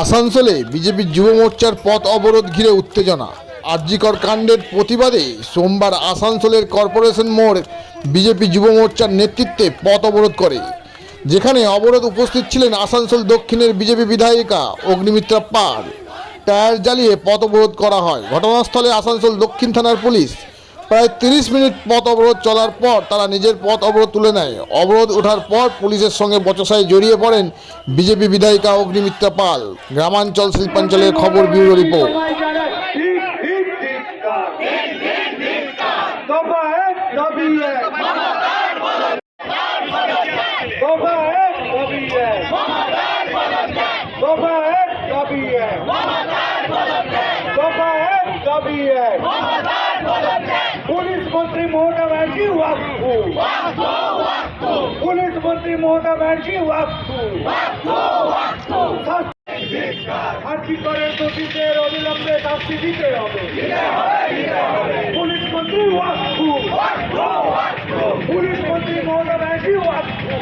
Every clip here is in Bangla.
আসানসোলে বিজেপির যুব মোর্চার পথ অবরোধ ঘিরে উত্তেজনা। আরজিকর কাণ্ডের প্রতিবাদে সোমবার আসানসোলের কর্পোরেশন মোড় বিজেপি যুব মোর্চার নেতৃত্বে পথ অবরোধ করে। যেখানে অবরোধ উপস্থিত ছিলেন আসানসোল দক্ষিণের বিজেপি বিধায়িকা অগ্নিমিত্রা পাল। টায়ার জ্বালিয়ে পথ অবরোধ করা হয়। ঘটনাস্থলে আসানসোল দক্ষিণ থানার পুলিশ প্রায় তিরিশ মিনিট পথ অবরোধ চলার পর তারা নিজের পথ অবরোধ তুলে নেয়। অবরোধ ওঠার পর পুলিশের সঙ্গে বচসায় জড়িয়ে পড়েন বিজেপি বিধায়িকা অগ্নিমিত্রা পাল। গ্রামাঞ্চল শিল্পাঞ্চলের খবর ব্যুরো রিপোর্ট দফা এক দাবি এক দফা এক দাবি এক দফা এক দাবি এক দফা এক দাবি এক পুলিশ মন্ত্রী মমতা ব্যানার্জি ওয়াকফু পুলিশ মন্ত্রী মমতা ব্যানার্জি ওয়াকফু। আর্থিক করের দোষীদের অবিলম্বে শাস্তি দিতে হবে? পুলিশ মন্ত্রী ওয়াকফু। পুলিশ মন্ত্রী মমতা ব্যানার্জি ওয়াকফু।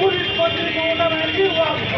পুলিশ মন্ত্রী মমতা ব্যানার্জি ওয়াকফু।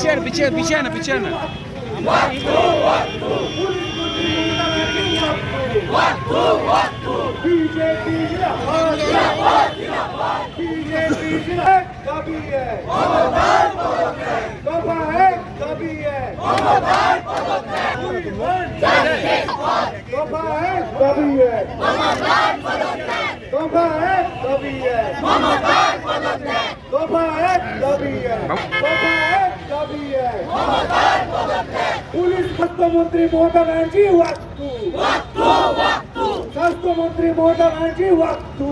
पीछे है, पीछे है, पीछे है ना पीछे है ना BJP जिंदाबाद BJP जिंदाबाद दाबी है दफा है दाबी है We want justice. दफा है दाबी है दफा है दाबी है दफा है दाबी है दफा है दाबी है police স্বাস্থ্যমন্ত্রী মমতা ব্যানার্জি ওয়াক্তু। স্বাস্থ্যমন্ত্রী মমতা ব্যানার্জি ওয়াক্তু।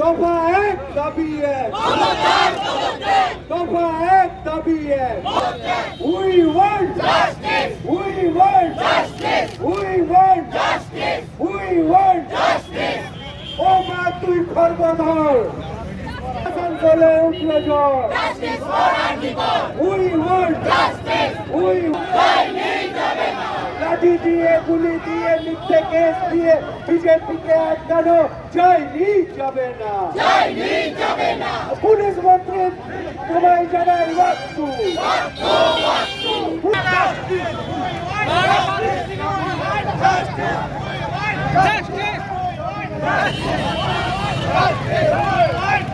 দফা এক দাবি এক। দফা এক দাবি এক। We want we want we want we want ও মা তুই খর্বধর আসানসোলে উঠলে জ্বর উই ওয়ান্ট লাঠি দিয়ে, গুলি দিয়ে, মিথ্যে কেস দিয়ে বিজেপিকে আটকানো যায়নি যাবে না। পুলিশ মন্ত্রী, তোমায় জানাই পুলিশ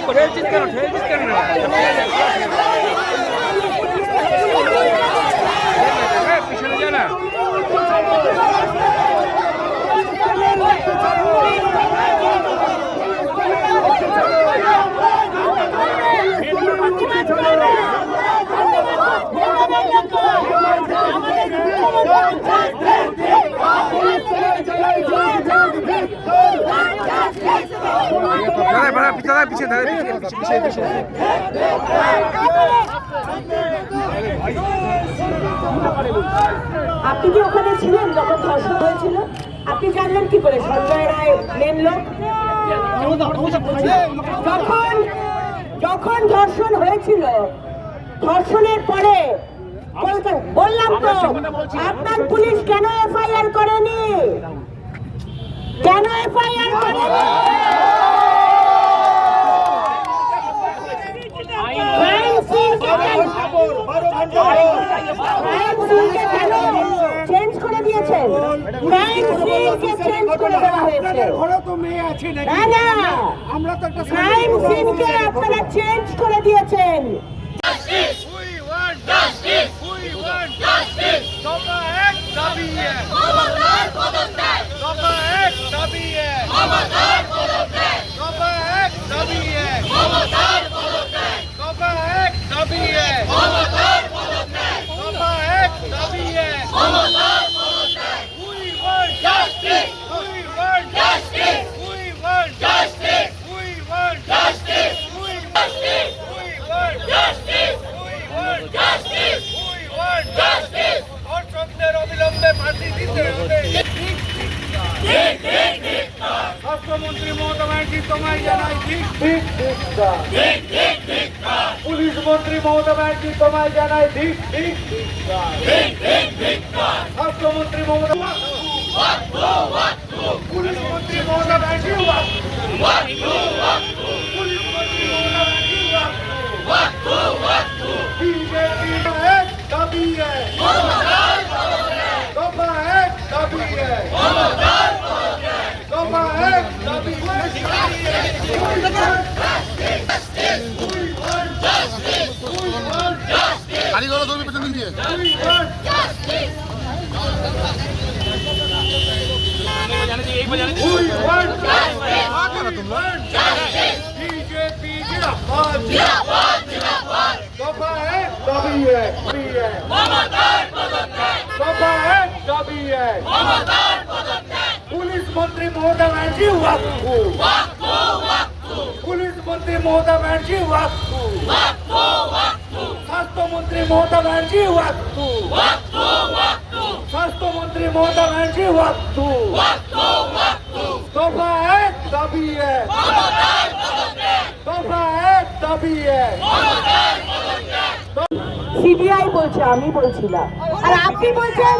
পুলিশ তুমি উর্দু ছাড়ো पीछे আপনি কি ওখানে ছিলেন যখন ধর্ষণ হয়েছিল? আপনি জানলেন কি করে সঞ্জয় রায় নেন লোক যখন যখন ধর্ষণ হয়েছিল ধর্ষণের পরে বললাম তো আপনার পুলিশ কেন এফআইআর করেনি? কেন এফআইআর করেনি? ক্রাইম সিনকে কেন আপনারা চেঞ্জ করে দিয়েছেন। We want justice! We want justice! দফা এক দাবি এক দফা এক দাবি এক দফা এক দাবি এক দফা এক দাবি এক দফা এক দাবি এক We want justice! We want justice! We want justice! We want justice! We want justice! We want justice! We want justice! ধর্ষকদের অবিলম্বে ফাঁসি দিতে হবে স্বাস্থ্যমন্ত্রী মমতা ব্যানার্জি তোমায় জানাই ঠিক ঠিক পুলিশ মন্ত্রী মমতা ব্যানার্জি তোমায় জানাই ঠিক ঠিক স্বাস্থ্যমন্ত্রী মমতা পুলিশ মন্ত্রী মমতা ব্যানার্জি পুলিশ মন্ত্রী মমতা ব্যানার্জি বিজেপি দাবি এক গাড়ি ধরো তুমি পেছন দিন দিয়ে দফা হ্যাঁ দফি হ্যাঁ का भी है। पुलिस मंत्री महोदय बैठी हुआ पुलिस मंत्री महोदय बैठी हुआ स्वास्थ्य मंत्री महोदय बैठी हुआ स्वास्थ्य मंत्री महोदय बैठी जी तोहफा तभी है। तभी है। সিবিআই বলছে আমি বলছিলাম। আর আপনি বলছেন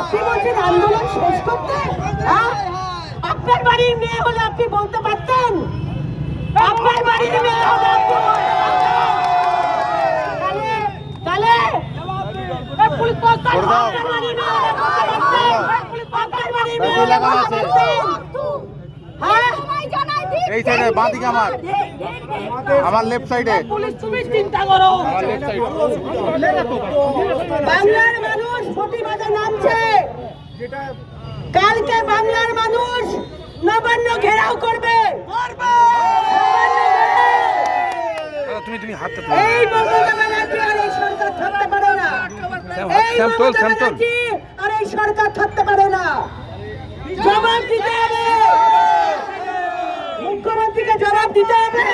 আপনি বলছেন আন্দোলন শেষ করতে? হ্যাঁ? আপনার বাড়ির মেয়ে হলে আপনি বলতে পারতেন? আপনার বাড়ির মেয়ে হলে আপনি তাহলে পুলিশ আপনার বাড়ির মেয়ে হলে। হ্যাঁ? এই সাইডে বাঁ দিকে আমার। আমার লেফট সাইডে পুলিশ তুমি চিন্তা করো বাংলার মানুষ প্রতিবাদে নামছে। কালকে বাংলার মানুষ নবান্ন ঘেরাও করবে। নবান্ন ঘেরাও। তুমি তুমি হাতটা এই মমতা ব্যানার্জি আর এই সরকার থাকতে পারে না। এই মমতা ব্যানার্জি আর এই সরকার থাকতে পারে না। জবাব দিতে হবে। জবাব দিতে হবে।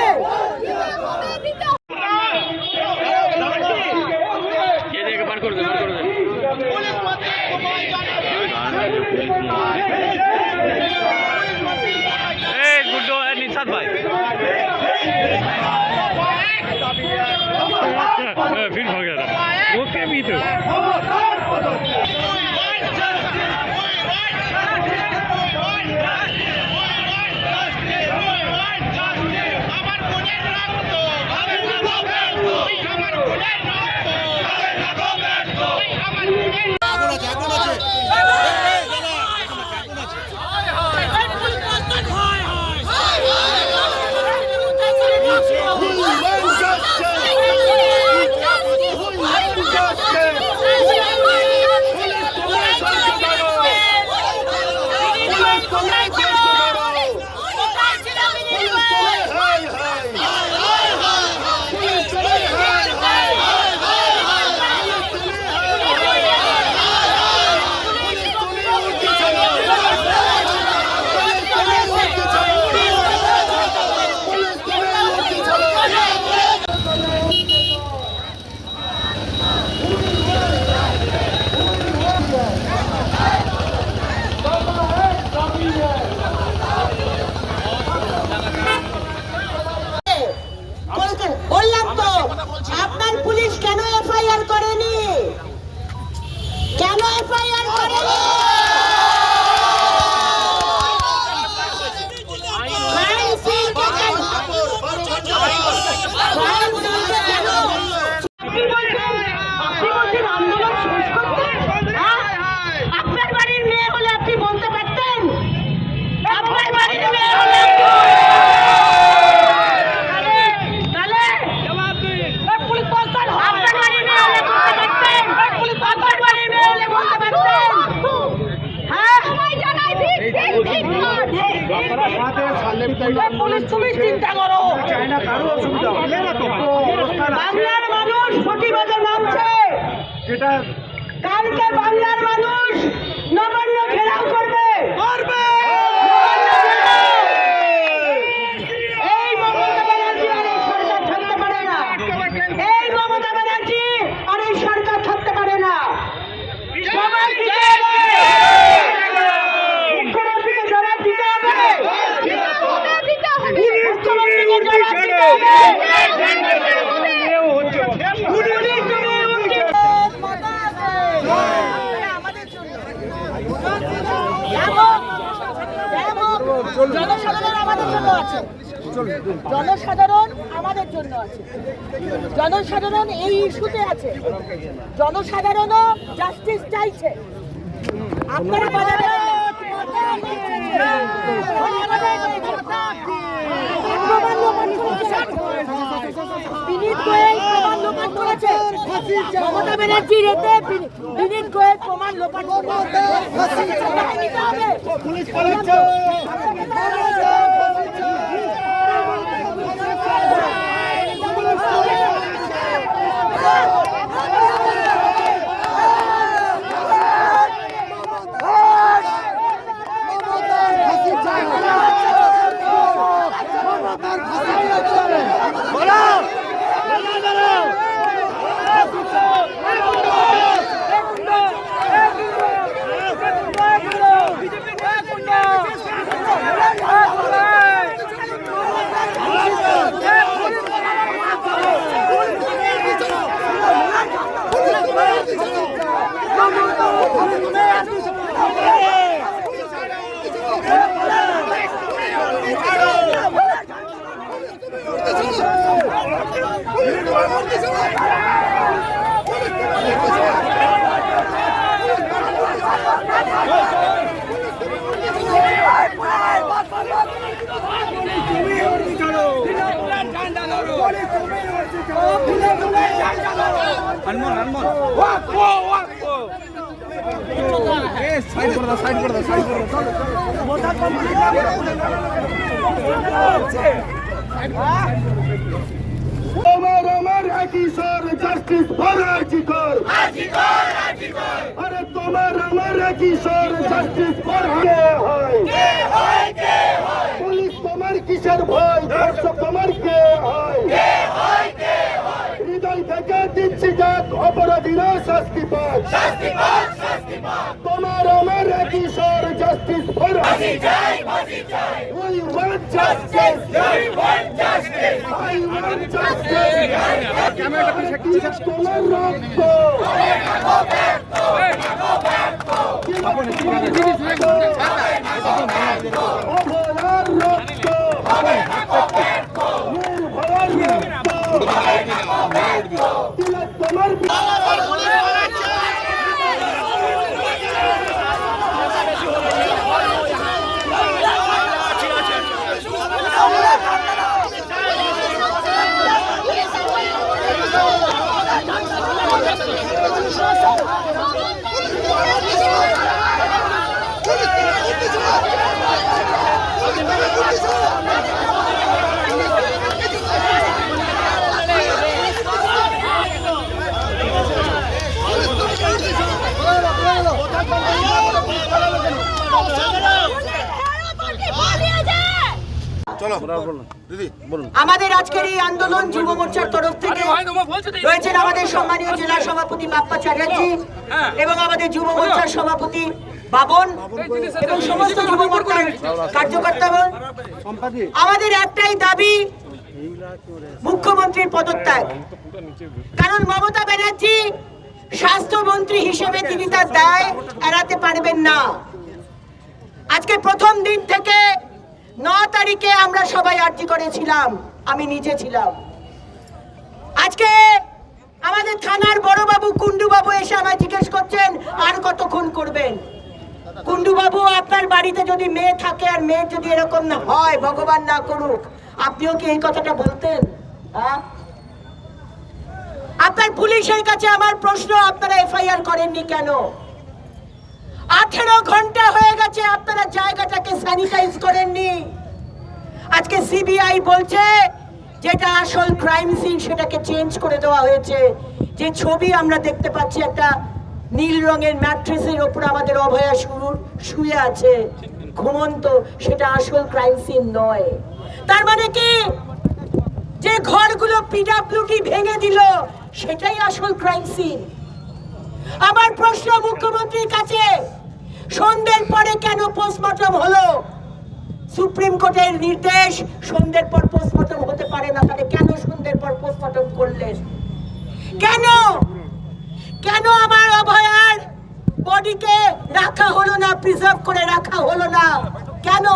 আছে। জনসাধারণ আমাদের জন্য আছে। জনসাধারণ এই ইস্যুতে আছে। জনসাধারণও জাস্টিস চাইছে। আপনারা বাজারে বিনীত গোয়েল প্রমাণ লোপাট করেছে। মমতা ব্যানার্জির এতে বিনীত গোয়েল প্রমাণ লোপাট করেছে নিতে হবে। সাইড করে দাও সাইড করে দাও সাইড করে দাও আমার আমার একই স্বর জাস্টিস ফর আজিকর আরে তোমার আমার একই স্বর জাস্টিস ফর কে হয়? পুলিশ তোমার কিসের ভয়? ধর্ষক তোমার কে হয়? হৃদয় থেকে দিচ্ছি যাক অপরাধীরা শাস্তি পাক। তোমার আমার স্বর justice for We want justice. We want justice. I want justice. তোমার রক্ত। অপরাধ চলো দিদি। বলুন। আমাদের আজকের এই আন্দোলন যুব মোর্চার তরফ থেকে রয়েছেন আমাদের সম্মানীয় জেলা সভাপতি বাপ্পা চ্যাটার্জি এবং আমাদের যুব মোর্চার সভাপতি বাবন এবং সমস্ত যুব মোর্চার কার্যকর্তাগণ আমাদের একটাই দাবি মুখ্যমন্ত্রীর পদত্যাগ। কারণ মমতা ব্যানার্জি স্বাস্থ্যমন্ত্রী হিসেবে তিনি তার দায় এড়াতে পারবেন না। আজকে প্রথম দিন থেকে ন তারিখে আমরা সবাই আর্জি করেছিলাম, আমি নিজে ছিলাম। আজকে আমাদের থানার বড়বাবু কুন্ডু বাবু এসে আমায় জিজ্ঞেস করছেন, আর কতক্ষণ করবেন? কুন্ডু বাবু আপনার বাড়িতে যদি মেয়ে থাকে আর মেয়ে যদি এরকম না হয়, ভগবান না করুক, আপনিও কি এই কথাটা বলতেন? হ্যাঁ? আপনার পুলিশের কাছে আমার প্রশ্ন, আপনারা এফআইআর করেননি কেন? আঠেরো ঘণ্টা হয়ে গেছে আপনারা জায়গাটাকে স্যানিটাইজ করেননি। আজকে সিবিআই বলছে যেটা আসল ক্রাইম সিন সেটাকে চেঞ্জ করে দেওয়া হয়েছে। যে ছবি আমরা দেখতে পাচ্ছি একটা নীল রঙের ম্যাট্রেসের ওপর আমাদের অভয়া শুরু, শুয়ে আছে, ঘুমন্ত, সেটা আসল ক্রাইম সিন নয়। তার মানে কি? যে ঘরগুলো পিডাব্লিউডি ভেঙে দিল, সেটাই আসল ক্রাইম সিন আমার প্রশ্ন মুখ্যমন্ত্রীর কাছে, সন্ধ্যের পরে কেন পোস্টমর্টম হলো? সুপ্রিম কোর্টের নির্দেশ, সন্ধ্যের পর পোস্টমর্টম হতে পারে না, তাহলে কেন সন্ধ্যের পর পোস্টমর্টম করলেন কেন? কেন আমার অভয়ার বডিকে রাখা হলো না প্রিজার্ভ করে রাখা হলো না? কেন?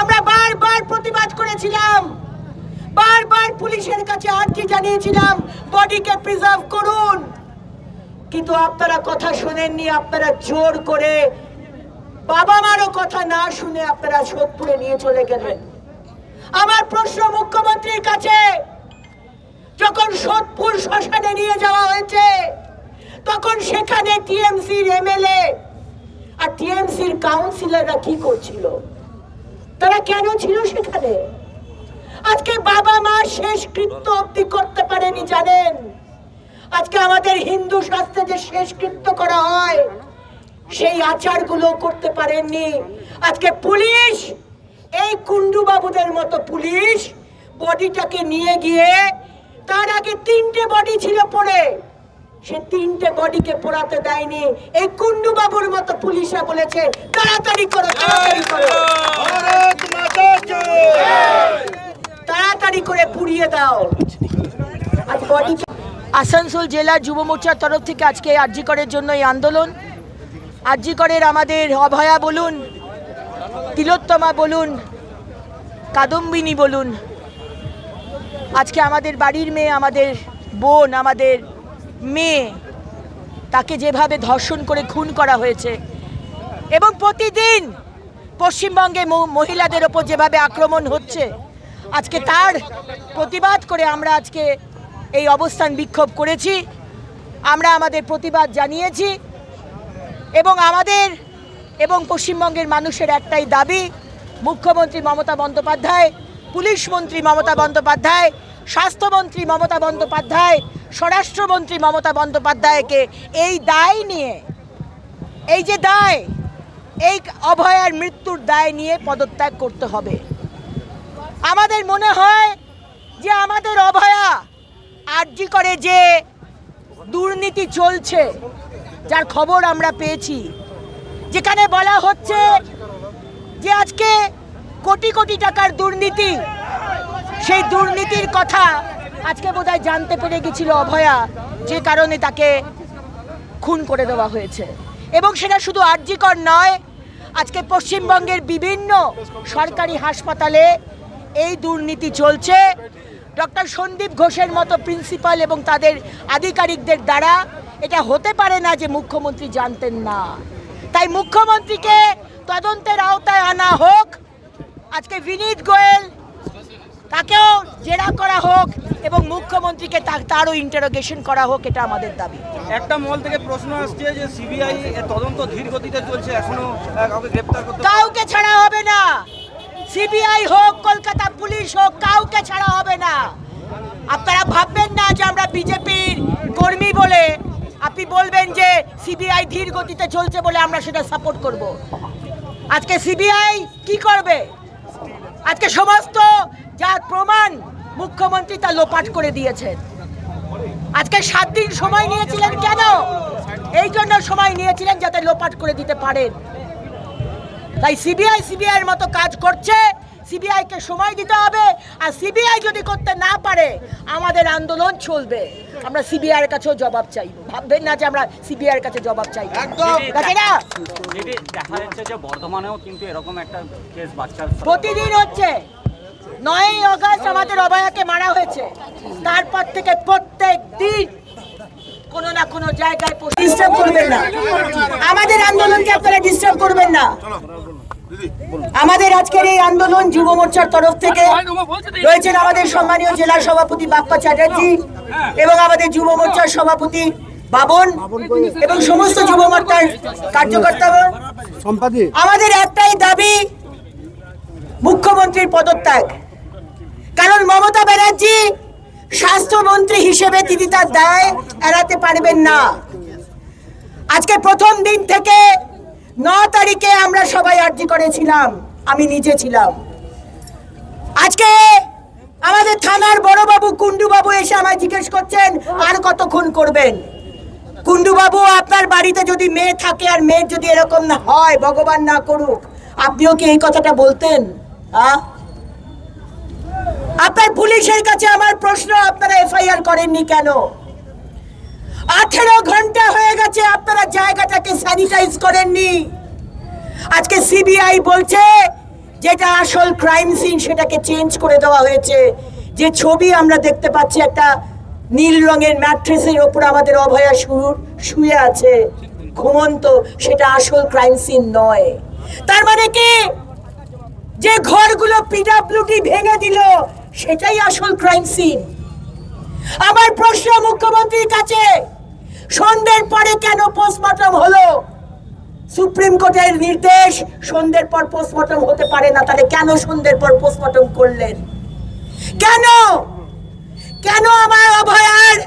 আমরা বারবার প্রতিবাদ করেছিলাম। বারবার পুলিশের কাছে আর্জি জানিয়েছিলাম, বডিকে প্রিজার্ভ করুন। কিন্তু আপনারা কথা শোনেননি, আপনারা জোর করে বাবা মারও কথা না শুনে আপনারা সোদপুরে নিয়ে চলে গেলেন। আমার প্রশ্ন মুখ্যমন্ত্রীর কাছে, যখন সোদপুর শ্মশানে নিয়ে যাওয়া হয়েছে, তখন সেখানে টিএমসির এমএলএ আর টিএমসির কাউন্সিলররা কি করছিল? তারা কেন ছিল সেখানে? আজকে বাবা মা শেষ কৃত্য অব্দি করতে পারেনি, জানেন? আজকে আমাদের হিন্দু শাস্ত্রে যে শেষ কৃত্য করা হয় সেই আচারগুলো করতে পারেননি। আজকে পুলিশ এই কুন্ডু বাবুদের মতো পুলিশ বডিটাকে নিয়ে গিয়ে তার আগে তিনটে বডি ছিল পড়ে। সে তিনটে বডিকে পোড়াতে দেয়নি। এই কুন্ডু বাবুর মতো পুলিশরা বলেছে তাড়াতাড়ি করো তাড়াতাড়ি করো। তাড়াতাড়ি করে পুড়িয়ে দাও। আজ বডি আসানসোল জেলা যুব মোর্চার তরফ থেকে আজকে আরজিকরের জন্য এই আন্দোলন। আরজিকরের আমাদের অভয়া বলুন, তিলোত্তমা বলুন, কাদম্বিনী বলুন, আজকে আমাদের বাড়ির মেয়ে, আমাদের বোন, আমাদের মেয়ে, তাকে যেভাবে ধর্ষণ করে খুন করা হয়েছে এবং প্রতিদিন পশ্চিমবঙ্গে মহিলাদের ওপর যেভাবে আক্রমণ হচ্ছে, আজকে তার প্রতিবাদ করে আমরা আজকে এই অবস্থান বিক্ষোভ করেছি। আমরা আমাদের প্রতিবাদ জানিয়েছি এবং আমাদের এবং পশ্চিমবঙ্গের মানুষের একটাই দাবি, মুখ্যমন্ত্রী মমতা বন্দ্যোপাধ্যায়, পুলিশ মন্ত্রী মমতা বন্দ্যোপাধ্যায়, স্বাস্থ্যমন্ত্রী মমতা বন্দ্যোপাধ্যায়, স্বরাষ্ট্রমন্ত্রী মমতা বন্দ্যোপাধ্যায়কে এই দায় নিয়ে, এই যে দায়, এই অভয়ার মৃত্যুর দায় নিয়ে পদত্যাগ করতে হবে। আমাদের মনে হয় যে আমাদের অভয়া আর্জি করে যে দুর্নীতি চলছে, যার খবর আমরা পেয়েছি। যেখানে বলা হচ্ছে যে আজকে কোটি কোটি টাকার দুর্নীতি, সেই দুর্নীতির কথা আজকে বোধহয় জানতে পেরে গেছিল অভয়া, যে কারণে তাকে খুন করে দেওয়া হয়েছে। এবং সেটা শুধু আর্যিকর নয়, আজকে পশ্চিমবঙ্গের বিভিন্ন সরকারি হাসপাতালে এই দুর্নীতি চলছে। ডক্টর সন্দীপ ঘোষের মতো প্রিন্সিপাল এবং তাদের আধিকারিকদের দ্বারা এটা হতে পারে না যে মুখ্যমন্ত্রী জানতেন না। তাই মুখ্যমন্ত্রীকে তদন্তের আওতায় আনা হোক আজকে বিনীত গোয়েল তাকেও জেরা করা হোক এবং মুখ্যমন্ত্রীকে তারও ইন্টারোগেশন করা হোক এটা আমাদের দাবি। একটা মহল থেকে প্রশ্ন আসছে যে সিবিআই তদন্ত ধীর গতিতে চলছে এখনও কাউকে গ্রেপ্তার করতে কাউকে ছাড়া হবে না। সিবিআই হোক, কলকাতা পুলিশ হোক, কাউকে ছাড়া হবে না। আপনারা ভাববেন না যে আমরা বিজেপির কর্মী বলে আপনি বলবেন যে সিবিআই ধীর গতিতে চলছে বলে আমরা সেটা সাপোর্ট করব। আজকে সিবিআই কি করবে? আজকে সমস্ত যার প্রমাণ মুখ্যমন্ত্রী তা লোপাট করে দিয়েছেন আজকে সাত দিন সময় নিয়েছিলেন কেন? এই জন্য সময় নিয়েছিলেন যাতে লোপাট করে দিতে পারেন। তাই সিবিআই সিবিআই এর মতো কাজ করছে সিবিআই কে সময় দিতে হবে আর সিবিআই যদি করতে না পারে আমাদের আন্দোলন চলবে। আমরা সিবিআই এর কাছেও জবাব চাই ভাববেন না যে আমরা সিবিআই এর কাছে জবাব চাই একদম। না? দিদি দেখা যাচ্ছে যে বর্ধমানেও কিন্তু এরকম একটা কেস বাচ্চার প্রতিদিন হচ্ছে। নয়ই অগস্ট আমাদের অবয়াকে মারা হয়েছে। তারপর থেকে প্রত্যেক দিন কোনো না কোনো জায়গায় ডিস্টার্ব করবেন না। আমাদের আন্দোলনকে আপনারা ডিস্টার্ব করবেন না। আমাদের আজকের এই আন্দোলন যুব মোর্চার তরফ থেকে রয়েছেন আমাদের সম্মানীয় জেলা সভাপতি বাপ্পা চ্যাটার্জি এবং আমাদের যুব মোর্চার সভাপতি বাবন এবং সমস্ত যুব মোর্চার কার্যকর্তা আমাদের একটাই দাবি মুখ্যমন্ত্রীর পদত্যাগ। কারণ মমতা ব্যানার্জি স্বাস্থ্যমন্ত্রী হিসেবে তিনি তার দায় এড়াতে পারবেন না। আজকে প্রথম দিন থেকে ন তারিখে আমরা সবাই আর্জি করেছিলাম, আমি নিজে ছিলাম। আজকে আমাদের থানার বড়বাবু কুন্ডুবাবু এসে আমায় জিজ্ঞেস করছেন, আর কতক্ষণ করবেন? কুন্ডুবাবু আপনার বাড়িতে যদি মেয়ে থাকে আর মেয়ের যদি এরকম না হয়, ভগবান না করুক, আপনিও কি এই কথাটা বলতেন? হ্যাঁ আপনার পুলিশের কাছে আমার প্রশ্ন আপনারা এফআইআর করেননি কেন? আঠেরো ঘণ্টা হয়ে গেছে আপনারা জায়গাটাকে স্যানিটাইজ করেননি। আজকে সিবিআই বলছে যেটা আসল ক্রাইম সিন সেটাকে চেঞ্জ করে দেওয়া হয়েছে। যে ছবি আমরা দেখতে পাচ্ছি একটা নীল রঙের ম্যাট্রেসের ওপর আমাদের অভয়া সুর শুয়ে আছে, ঘুমন্ত, সেটা আসল ক্রাইম সিন নয়। তার মানে কি? যে ঘরগুলো পিডাব্লিউডি ভেঙে দিল সেটাই আসল ক্রাইম সিন আমার প্রশ্ন মুখ্যমন্ত্রীর কাছে, সন্ধ্যের পরে কেন পোস্টমর্টম হলো? সুপ্রিম কোর্টের নির্দেশ, সন্ধ্যের পর পোস্টমর্টম হতে পারে না, তাহলে কেন সন্ধ্যের পর পোস্টমর্টম করলেন? কেন? কেন আমার অভয়ার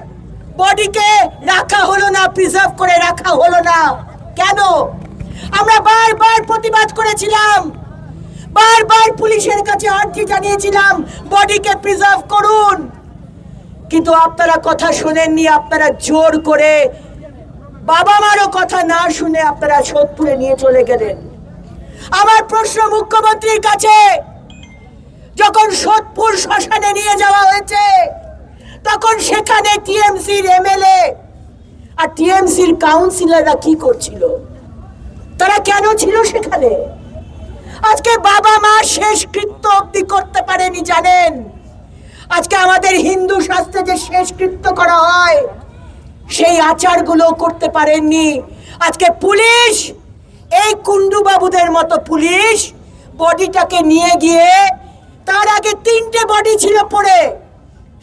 বডিকে রাখা হলো না প্রিজার্ভ করে রাখা হলো না? কেন? আমরা বারবার প্রতিবাদ করেছিলাম বারবার পুলিশের কাছে আর্জি জানিয়েছিলাম, বডিকে প্রিজার্ভ করুন। কিন্তু আপনারা কথা শোনেননি, আপনারা জোর করে বাবা মারও কথা না শুনে আপনারা সোদপুরে নিয়ে চলে গেলেন। আমার প্রশ্ন মুখ্যমন্ত্রীর কাছে, যখন সোদপুর শ্মশানে নিয়ে যাওয়া হয়েছে, তখন সেখানে টিএমসির এমএলএ আর টিএমসির কাউন্সিলররা কি করছিল? তারা কেন ছিল সেখানে? আজকে বাবা মা শেষ কৃত্য অব্দি করতে পারেনি জানেন? আজকে আমাদের হিন্দু শাস্ত্রে যে শেষ কৃত্য করা হয় সেই আচারগুলো করতে পারেননি। আজকে পুলিশ এই কুন্ডু বাবুদের মতো পুলিশ বডিটাকে নিয়ে গিয়ে তার আগে তিনটে বডি ছিল পড়ে।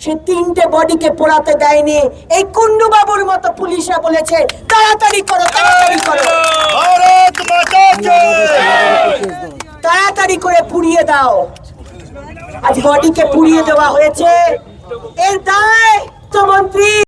সে তিনটে বডিকে পোড়াতে দেয়নি। এই কুন্ডু বাবুর মতো পুলিশরা বলেছে তাড়াতাড়ি করো তাড়াতাড়ি করো। তাড়াতাড়ি করে পুড়িয়ে দাও। আজ বডিকে পুড়িয়ে দেওয়া হয়েছে। এর দায় তো মন্ত্রী।